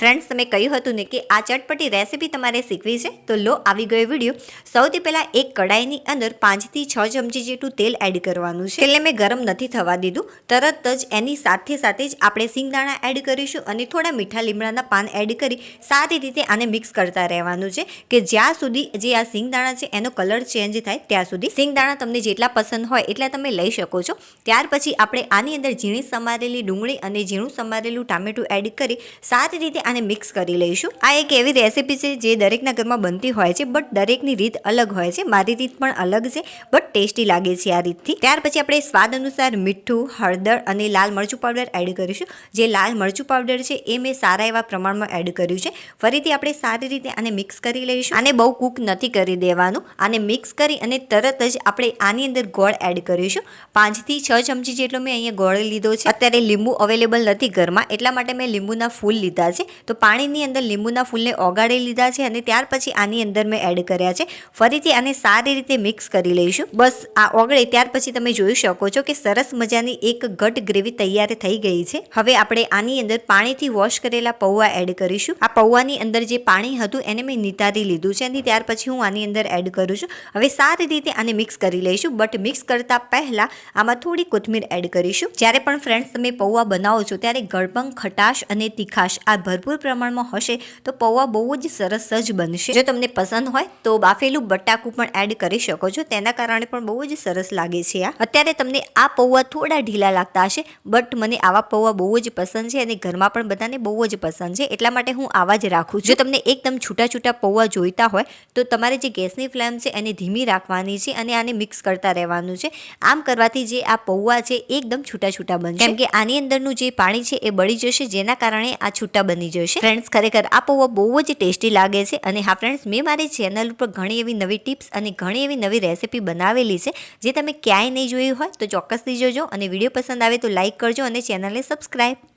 Friends તમે કહ્યું હતું ને કે આ ચટપટી રેસીપી તમારે શીખવી છે? તો લો, આવી ગયો વીડિયો સૌથી પહેલાં એક કડાઈની અંદર પાંચથી છ ચમચી જેટલું તેલ એડ કરવાનું છે. એટલે મેં ગરમ નથી થવા દીધું. તરત જ એની સાથે સાથે જ આપણે સિંગદાણા એડ કરીશું અને થોડા મીઠા લીમડાના પાન એડ કરી સારી રીતે આને મિક્સ કરતા રહેવાનું છે કે જ્યાં સુધી જે આ સિંગદાણા છે એનો કલર ચેન્જ થાય ત્યાં સુધી. સિંગદાણા તમને જેટલા પસંદ હોય એટલા તમે લઈ શકો છો. ત્યાર પછી આપણે આની અંદર ઝીણી સમારેલી ડુંગળી અને ઝીણું સમારેલું ટામેટું એડ કરી સારી રીતે આને મિક્સ કરી લઈશું. આ એક એવી રેસીપી છે જે દરેકના ઘરમાં બનતી હોય છે બટ દરેકની રીત અલગ હોય છે. મારી રીત પણ અલગ છે બટ ટેસ્ટી લાગે છે આ રીતથી. ત્યાર પછી આપણે સ્વાદ અનુસાર મીઠું, હળદર અને લાલ મરચું પાવડર એડ કરીશું. જે લાલ મરચું પાવડર છે, એ મેં સારા એવા પ્રમાણમાં એડ કર્યું છે. ફરીથી આપણે સારી રીતે આને મિક્સ કરી લઈશું. આને બહુ કૂક નથી કરી દેવાનું. આને મિક્સ કરી અને તરત જ આપણે આની અંદર ગોળ એડ કરીશું. પાંચથી છ ચમચી જેટલો મેં અહીંયા ગોળ લીધો છે. અત્યારે લીંબુ અવેલેબલ નથી ઘરમાં, એટલા માટે મેં લીંબુના ફૂલ લીધા છે. તો પાણીની અંદર લીંબુના ફૂલને ઓગાળી લીધા છે અને ત્યાર પછી આની અંદર મેં એડ કર્યા છે. ફરીથી આને સારી રીતે મિક્સ કરી લઈશું. બસ આ ઓગળે ત્યાર પછી તમે જોઈ શકો છો કે સરસ મજાની એક ઘટ ગ્રેવી તૈયાર થઈ ગઈ છે. હવે આપણે આની અંદર પાણીથી વોશ કરેલા પૌવા એડ કરીશું. આ પૌવાની અંદર જે પાણી હતું એને મેં નિતારી લીધું છે અને ત્યાર પછી હું આની અંદર એડ કરું છું. હવે સારી રીતે આને મિક્સ કરી લઈશું, બટ મિક્સ કરતા પહેલા આમાં થોડી કોથમીર એડ કરીશું. જ્યારે પણ ફ્રેન્ડ્સ તમે પૌવા બનાવો છો ત્યારે ગળપંગ ખટાશ અને તીખાશ આ ભરપૂર પ્રમાણમાં હશે તો પૌવા બહુ જ સરસ જ બનશે. જો તમને પસંદ હોય તો બાફેલું બટાકું પણ એડ કરી શકો છો. તેના કારણે પણ બહુ જ સરસ લાગે છે આ. અત્યારે તમને આ પૌવા થોડા ઢીલા લાગતા હશે બટ મને આવા પૌવા બહુ જ પસંદ છે અને ઘરમાં પણ બધાને બહુ જ પસંદ છે. એટલા માટે હું આવા જ રાખું જો તમને એકદમ છૂટા છૂટા પૌવા જોઈતા હોય, તો તમારે જે ગેસની ફ્લેમ છે એને ધીમી રાખવાની છે અને આને મિક્સ કરતા રહેવાનું છે. આમ કરવાથી જે આ પૌવા છે એકદમ છૂટા છૂટા બનશે. કેમ કે આની અંદરનું જે પાણી છે એ બળી જશે, જેના કારણે આ છૂટા બની જશે ફ્રેન્ડ્સ ખરેખર આ પૌવા બહુ જ ટેસ્ટી લાગે છે અને હા ફ્રેન્ડ્સ મેં મારી ચેનલ ઉપર ઘણી એવી નવી ટિપ્સ અને ઘણી એવી નવી રેસીપી બનાવેલી છે, જે તમે ક્યાંય નહીં જોઈ હોય તો ચોક્કસથી જોજો અને વીડિયો પસંદ આવે તો લાઇક કરજો અને ચેનલને સબસ્ક્રાઈબ